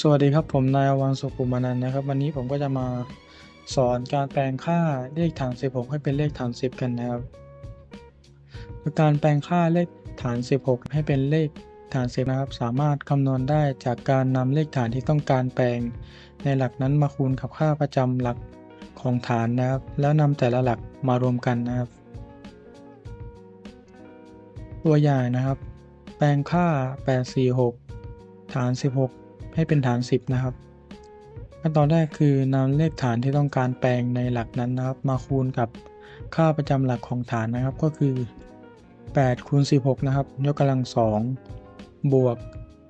สวัสดีครับผมนายอวังสุขุมอนันนะครับ วันนี้ผมก็จะมาสอนการแปลงค่าเลขฐาน 16 ให้เป็นเลขฐาน 10 กันนะครับการแปลงค่าเลขฐาน 16 ให้เป็นเลขฐาน 10 นะครับ สามารถคำนวณได้จากการนำเลขฐานที่ต้องการแปลง ในหลักนั้นมาคูณกับค่าประจำหลักของฐานนะครับ แล้วนำแต่ละหลักมารวมกันนะครับ ตัวอย่างนะครับ แปลงค่า 846 ฐาน 16 ให้เป็นฐาน 10 นะครับ ขั้นตอนแรกคือนำเลขฐานที่ต้องการแปลงในหลักนั้นนะครับ มาคูณกับค่าประจำหลักของฐานนะครับก็คือ8คูณ16 นะครับ ยกกำลัง 2 บวก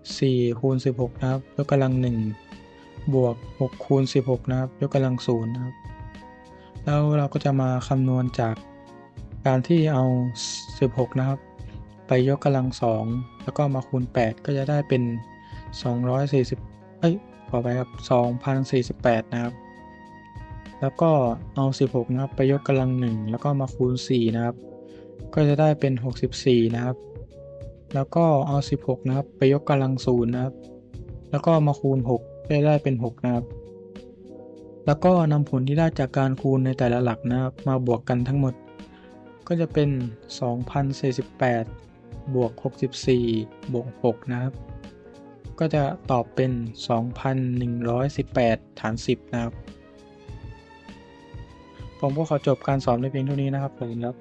4คูณ16 นะครับ ยกกำลัง 1 บวก6คูณ16 นะครับ ยกกำลัง 0 นะครับ แล้วเราก็จะมาคำนวณจากการที่เอา 16 นะครับ ไปยกกำลัง 2 แล้วก็มาคูณ 8 ก็จะได้เป็น 240 เอ้ยขอไปครับ 2,048 นะครับ แล้วก็เอา 16 นะครับ ไปยกกำลัง 1 แล้วก็มาคูณ 4 นะครับ ก็จะได้เป็น 64 นะครับ แล้วก็เอา 16 นะครับ ไปยกกำลัง 0 นะครับ แล้วก็มาคูณ6ก็จะได้เป็น 6 นะครับ แล้วก็นำผลที่ได้จากการคูณในแต่ละหลักนะครับ มาบวกกันทั้งหมด ก็จะเป็น 2,048 บวก 64 บวก 6 นะครับ ก็จะตอบเป็น 2,118 ฐาน 10 นะครับ ผมก็ขอจบการสอนในเพียงเท่านี้นะครับผมครับ